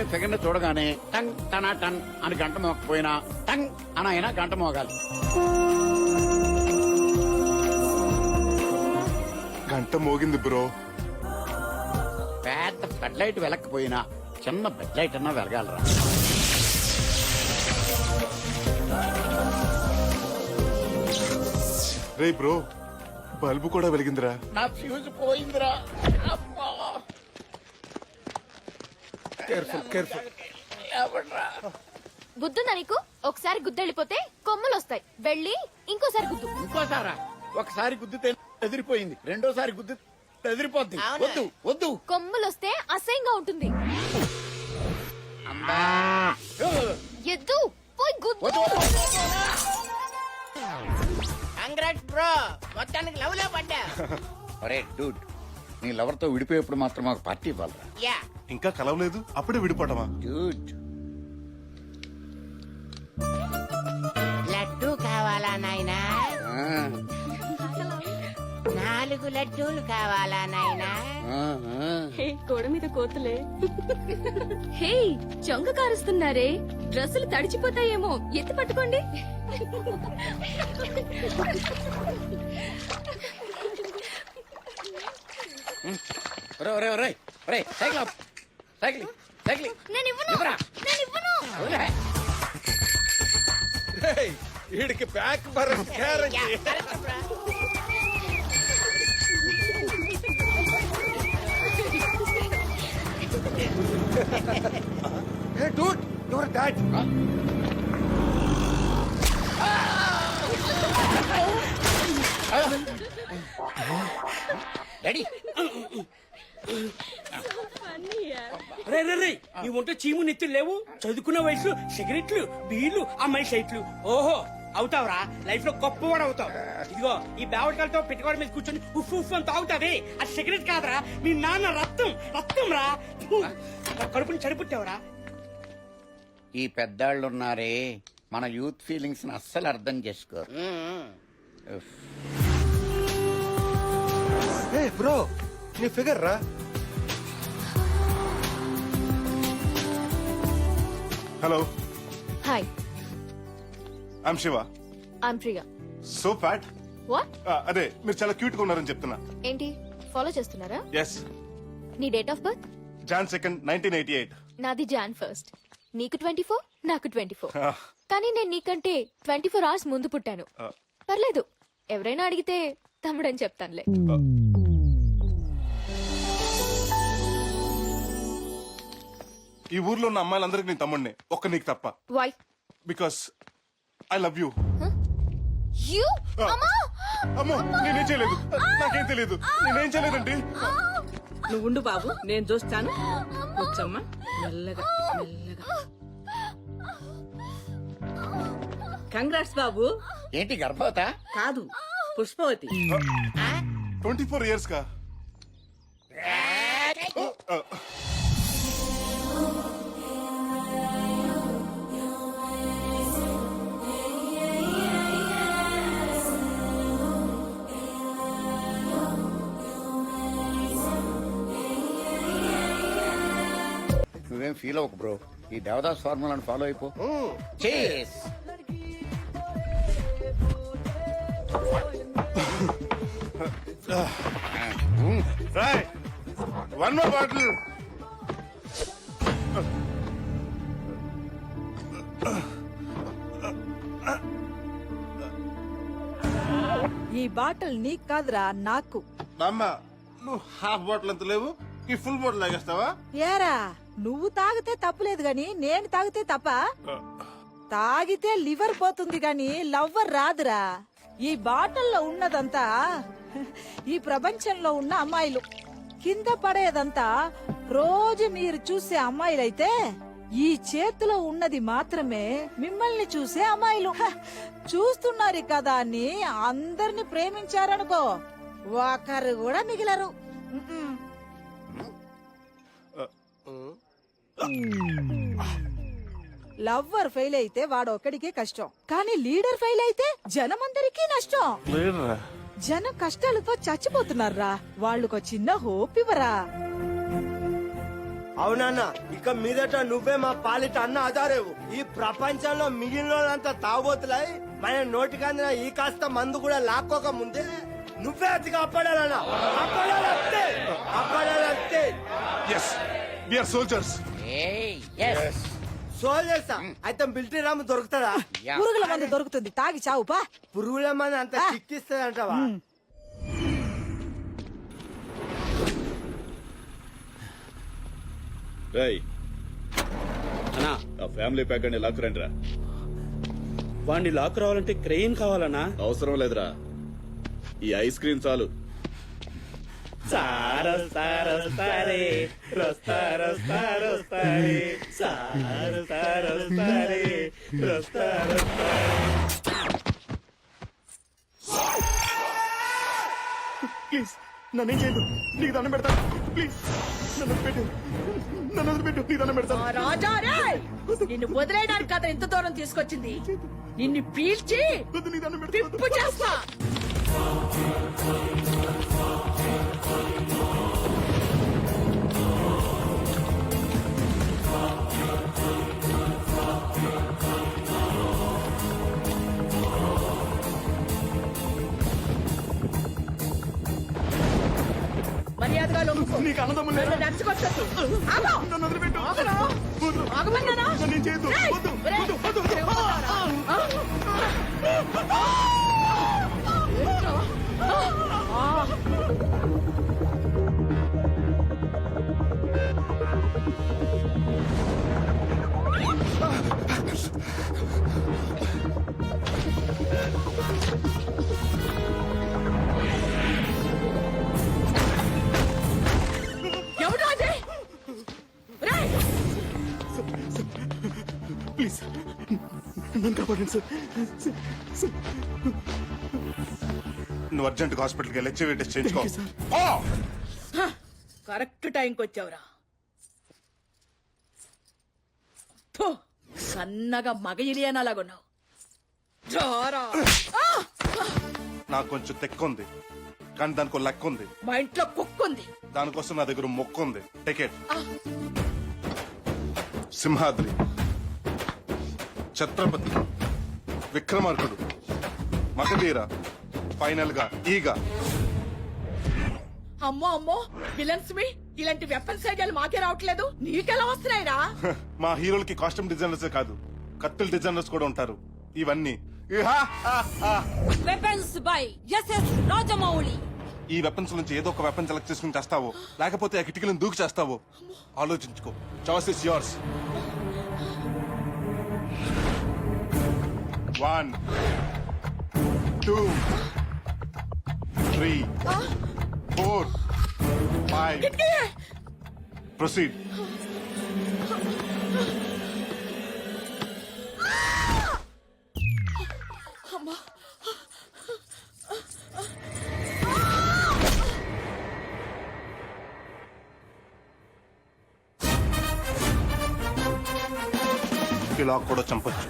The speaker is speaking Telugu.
అమ్మాయి ఫిగర్ని చూడగానే టంగ్ టనా టన్ అని గంట మోకపోయినా టంగ్ అనైనా గంట మోగాలి. గంట మోగింది బ్రో. పెద్ద బెడ్ లైట్ వెలకపోయినా చిన్న బెడ్ లైట్ అన్నా వెలగాలరా. రే బ్రో బల్బు కూడా వెలిగిందిరా. నా ఫ్యూజ్ పోయిందిరా. Careful careful? గుద్దుందా నీకు? ఒకసారి గుద్దెళ్ళిపోతే కొమ్మలు వస్తాయి వెళ్ళి ఇంకోసారి గుద్దు. ఇంకోసారా? ఒకసారి గుద్దితే ఎదిరిపోయింది. రెండోసారి గుద్ది ఎదిరిపోద్ది. వద్దు వద్దు. కొమ్మలు వస్తే అసహ్యంగా ఉంటుంది. అమ్మా. ఎద్దు పోయి గుద్దు. కంగ్రాట్స్ బ్రో మొత్తానికి లవ్లో పడ్డా. ఒరే డూడ్ నీ లవర్తో విడిపోయేప్పుడు మాత్రం మాకు పార్టీ ఇవ్వాలరా. యా ఇంకా కలవలేదు అప్పుడే విడిపోవటమా? డూడ్ లడ్డు కావాలా నాయనా? ఆ, నాలుగు లడ్డూలు కావాలా నాయనా? ఆ, ఆ. గోడ మీద కోతలే. హే చొంగ కారుస్తున్నారే. డ్రెస్సులు తడిచిపోతాయేమో. ఎత్తి పట్టుకోండి. ఒరే ఒరే ఒరే ఒరే సైకిల్ ఆపు. సైకిల్ సైకిల్ నేను ఇవ్వను ఇవ్వరా? నేను ఇవ్వను వదిలే. వీడికి బ్యాక్ బర్రె yeah, correct bro. Hey dude your dad daddy రే రే రే నీ ఒంట చీము నెత్తులు లేవు. చదువుకున్న వయసు సిగరెట్లు బీర్లు అమ్మాయి సైట్లు ఓహో అవుతావురా. లైఫ్లో గొప్పవాడు అవుతావు. ఇదిగో ఈ బేవటకాలతో పెట్టుకోవడం మీద కూర్చొని ఉఫ్ ఉఫ్ అని తాగుతావే ఆ సిగరెట్ కాదురా. మీ నాన్న రక్తం రక్తం రా కడుపుని చడిపుట్టావురా. ఈ పెద్దాళ్ళు ఉన్నారే మన యూత్ ఫీలింగ్స్ని అస్సలు అర్థం చేసుకోరు. బ్రో నీ ఫిగర్ రా. Hello hi I'm Shiva I'm Priya so fat what అదే మీరు చాలా క్యూట్గా ఉన్నారని చెప్తున్నా. ఏంటి? ఫాలో చేస్తున్నారా? ఎస్ నీ date of birth Jan second nineteen eighty eight నాది జాన్ ఫస్ట్ నీకు ట్వంటీ ఫోర్ నాకు ట్వంటీ ఫోర్ కానీ నేను నీకంటే ట్వంటీ ఫోర్ అవర్స్ ముందు పుట్టాను. పర్లేదు. ఎవరైనా అడిగితే తమ్ముడని చెప్తానులే. ఈ ఊర్లో ఉన్న అమ్మాయిలందరికీ నీ తమ్ముడిని. ఒక్క నీకు తప్ప. Why because I love you you అమ్మా! అమ్మో నేనేం చేయలేదు. నాకేం తెలియదు. నేనేం చేయలేదండి. నువ్వు ఉండు బాబు నేను చూస్తాను. కూర్చోమ్మా. మెల్లగా మెల్లగా. కంగ్రాట్స్ బాబు. ఏంటి గర్భవత? కాదు పుష్పవతి. ట్వంటీ ఫోర్ ఇయర్స్ కా నువ్వేం ఫీల్ అవ్వకు బ్రో ఈ దేవదాస్ ఫార్ములాని ఫాలో అయిపో. వన్ మోర్ బాటిల్ ఈ బాటిల్ నీకు కాదురా నాకు. నువ్వు హాఫ్ బాటిల్ అంత లేవు ఈ ఫుల్ బాటిల్ తాగేస్తావా? ఏరా? నువ్వు తాగితే తప్పులేదు గాని నేను తాగితే తప్ప? తాగితే లివర్ పోతుంది గాని లవ్వర్ రాదురా. ఈ బాటిల్లో ఉన్నదంతా ఈ ప్రపంచంలో ఉన్న అమ్మాయిలు. కింద పడేదంతా రోజు మీరు చూసే అమ్మాయిలైతే ఈ చేతిలో ఉన్నది మాత్రమే మిమ్మల్ని చూసే అమ్మాయిలు. చూస్తున్నారు కదా అని అందరిని ప్రేమించారనుకో. ఒకరు కూడా మిగిలరు. లవ్వర్ ఫెయిల్ అయితే వాడు ఒక్కడికే కష్టం. కానీ లీడర్ ఫెయిల్ అయితే జనమందరికీ నష్టం. లేదురా జనం కష్టాలతో చచ్చిపోతున్నారా? వాళ్ళకు చిన్న హోప్ ఇవ్వరా? అవునన్నా ఇక మీదట నువ్వే మా పాలిట అన్న ఆధారేవు. ఈ ప్రపంచంలో మిగిలిన వాళ్ళంతా తాగబోతులై మన నోటికందిన ఈ కాస్త మందు కూడా లాక్కోక ముందే నువ్వే అతి కాపాడాలన్నా కాపాడాలంతే కాపాడాలంతే ఎస్ సోల్జర్స్. సోల్జర్సా అయితే మిలిటరీ రాము దొరుకుతుందా. పురుగుల మందు దొరుకుతుంది. తాగి చావు పా. పురుగుల మంది అంత చిక్కిస్తుంది అంటావా రై అన్నా ఆ ఫ్యామిలీ ప్యాక్ అని లాక్ రండి రా వాడిని లాక్ రావాలంటే క్రెయిన్ కావాలన్నా. అవసరం లేదురా. ఈ ఐస్ క్రీమ్ చాలు. సారో సారో సారే రస్తారో సారో సారే సారో సారో సారే రస్తారో ప్లీజ్ నన్ను చేయదు నీకు దండం పెడతా. ప్లీజ్ నన్ను పెట్టు నన్ను వదిలిపెట్టు. నీకు దండం పెడతా. రాజా రే! నిన్ను వదిలేయడానికి కథ ఎంత దూరం తీసుకొచ్చింది. నిన్ను పీల్చి వద్దు నీకు దండం పెడతా. చేస్తా. నీకు అన్నదమ్ములు లేరా? నన్ను వదిలిపెట్టు. వద్దు. ఏం చేయొద్దు. వద్దు. వద్దు. వద్దు. నన్ను కాపాడండి సార్. నువ్వు అర్జెంట్ హాస్పిటల్కి వెళ్ళి హెచ్ఐవి టెస్ట్ చేయించుకో! కరెక్ట్ టైంకి వచ్చావురా. థు, సన్నగా మగ ఇలియనలాగున్నావు జారా ఆ! నాకు కొంచెం తెక్క ఉంది. కానీ దానికి ఒక లెక్క ఉంది. మా ఇంట్లో కుక్కుంది దానికోసం నా దగ్గర మొక్క ఉంది. టికెట్ సింహాద్రి. ఛత్రపతి విక్రమార్కుడు మగధీర ఫైనల్గా ఈగ. అమ్మో అమ్మో విలన్స్ మీ ఇలాంటి వెపన్స్ ఐడియాలు మాకే రావట్లేదు. నీకెలా వస్తున్నాయిరా? మా హీరోలకి కాస్ట్యూమ్ డిజైనర్స్ కాదు కత్తుల డిజైనర్స్ కూడా ఉంటారు. ఇవన్నీ. Weapons by SS Rajamouli. ఈ వెపన్స్ నుంచి ఏదో ఒక వెపన్ సెలెక్ట్ చేసుకుని చేస్తావో లేకపోతే ఆ కిటికీలను దూకి చేస్తావో ఆలోచించుకో. Choice is yours one two three four five proceed ఇలా కూడా చంపొచ్చు.